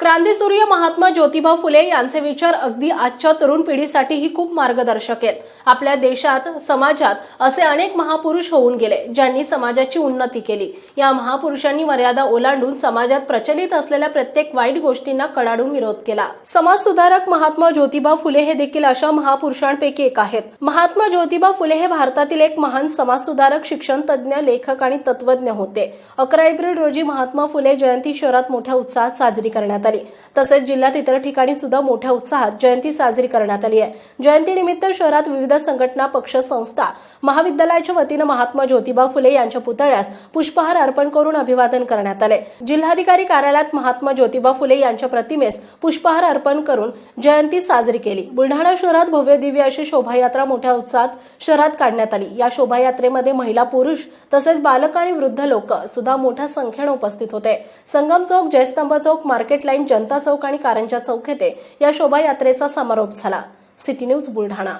क्रांतीसूर्य महात्मा ज्योतिबा फुले यांचे विचार अगदी आजच्या तरुण पिढीसाठीही खूप मार्गदर्शक आहेत. आपल्या देशात समाजात असे अनेक महापुरुष होऊन गेले ज्यांनी समाजाची उन्नती केली. या महापुरुषांनी मर्यादा ओलांडून समाजात प्रचलित असलेल्या प्रत्येक वाईट गोष्टींना कडाडून विरोध केला. समाज सुधारक महात्मा ज्योतिबा फुले हे देखील अशा महापुरुषांपैकी एक आहेत. महात्मा ज्योतिबा फुले हे भारतातील एक महान समाजसुधारक शिक्षण तज्ज्ञ लेखक आणि तत्वज्ञ होते. अकरा एप्रिल रोजी महात्मा फुले जयंती शहरात मोठ्या उत्साहात साजरी करण्यात आली. तसेच जिल्ह्यात इतर ठिकाणी सुद्धा मोठ्या उत्साहात जयंती साजरी करण्यात आली आहे. जयंतीनिमित्त शहरात विविध संघटना पक्ष संस्था महाविद्यालयाच्या वतीनं महात्मा ज्योतिबा फुले यांच्या पुतळ्यास पुष्पहार अर्पण करून अभिवादन करण्यात आले. जिल्हाधिकारी कार्यालयात महात्मा ज्योतिबा फुले यांच्या प्रतिमेस पुष्पहार अर्पण करून जयंती साजरी केली. बुलढाणा शहरात भव्य दिव्य अशी शोभायात्रा मोठ्या उत्साहात शहरात काढण्यात आली. या शोभायात्रेमध्ये महिला पुरुष तसेच बालक आणि वृद्ध लोक सुद्धा मोठ्या संख्येने उपस्थित होते. संगम चौक जयस्तंभ चौक मार्केट लाईन जनता चौक आणि कारंजा चौक येथे या शोभायात्रेचा समारोप झाला. City news Buldhana.